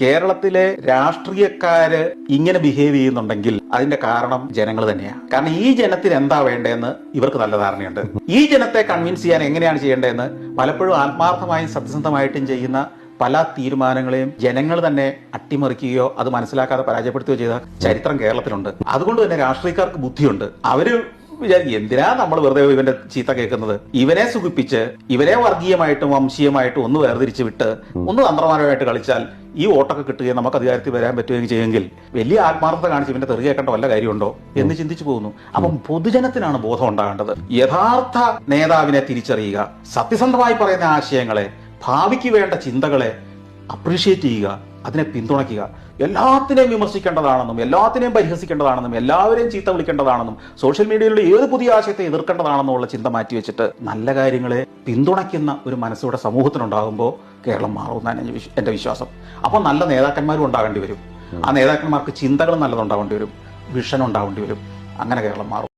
കേരളത്തിലെ രാഷ്ട്രീയക്കാര് ഇങ്ങനെ ബിഹേവ് ചെയ്യുന്നുണ്ടെങ്കിൽ അതിന്റെ കാരണം ജനങ്ങൾ തന്നെയാണ് കാരണം ഈ ജനത്തിന് എന്താ വേണ്ടതെന്ന് ഇവർക്ക് നല്ല ധാരണയുണ്ട്. ഈ ജനത്തെ കൺവിൻസ് ചെയ്യാൻ എങ്ങനെയാണ് ചെയ്യേണ്ടതെന്ന് പലപ്പോഴും ആത്മാർത്ഥമായും സത്യസന്ധമായിട്ടും ചെയ്യുന്ന പല തീരുമാനങ്ങളെയും ജനങ്ങൾ തന്നെ അട്ടിമറിക്കുകയോ അത് മനസ്സിലാക്കാതെ പരാജയപ്പെടുത്തുകയോ ചെയ്ത ചരിത്രം കേരളത്തിലുണ്ട്. അതുകൊണ്ട് തന്നെ രാഷ്ട്രീയക്കാർക്ക് ബുദ്ധിയുണ്ട്. അവർ വിചാരിക്കും എന്തിനാ നമ്മൾ വെറുതെ ഇവന്റെ ചീത്ത കേൾക്കുന്നത്? ഇവനെ സുഖിപ്പിച്ച് ഇവരെ വർഗീയമായിട്ടും വംശീയമായിട്ടും ഒന്ന് വേർതിരിച്ച് വിട്ട് ഒന്ന് തന്ത്രപരമായിട്ട് കളിച്ചാൽ ഈ വോട്ടൊക്കെ കിട്ടുകയും നമുക്ക് അധികാരത്തിൽ വരാൻ പറ്റുകയും ചെയ്യുമെങ്കിൽ വലിയ ആത്മാർത്ഥത കാണിച്ച് ഇവന്റെ തെറി കേൾക്കേണ്ട വല്ല കാര്യമുണ്ടോ? എന്ന് ചിന്തിച്ചു പോകുന്നു. അപ്പം പൊതുജനത്തിനാണ് ബോധം ഉണ്ടാകേണ്ടത്. യഥാർത്ഥ നേതാവിനെ തിരിച്ചറിയുക സത്യസന്ധമായി പറയുന്ന ആശയങ്ങളെ ഭാവിക്ക് വേണ്ട ചിന്തകളെ അപ്രീഷിയേറ്റ് ചെയ്യുക. അതിനെ പിന്തുണയ്ക്കുക. എല്ലാത്തിനെയും വിമർശിക്കേണ്ടതാണെന്നും എല്ലാത്തിനെയും പരിഹസിക്കേണ്ടതാണെന്നും എല്ലാവരെയും ചീത്ത വിളിക്കേണ്ടതാണെന്നും സോഷ്യൽ മീഡിയയിലുള്ള ഏത് പുതിയ ആശയത്തെ എതിർക്കേണ്ടതാണെന്നുള്ള ചിന്ത മാറ്റി വെച്ചിട്ട് നല്ല കാര്യങ്ങളെ പിന്തുണയ്ക്കുന്ന ഒരു മനസ്സൂടെ സമൂഹത്തിനുണ്ടാകുമ്പോൾ കേരളം മാറുമെന്നാണ് എന്റെ വിശ്വ- എന്റെ വിശ്വാസം. അപ്പോൾ നല്ല നേതാക്കന്മാരും ഉണ്ടാകേണ്ടി വരും. ആ നേതാക്കന്മാർക്ക് ചിന്തകളും നല്ലതുണ്ടാവേണ്ടി വരും. വിഷൻ ഉണ്ടാവേണ്ടി വരും. അങ്ങനെ കേരളം മാറും.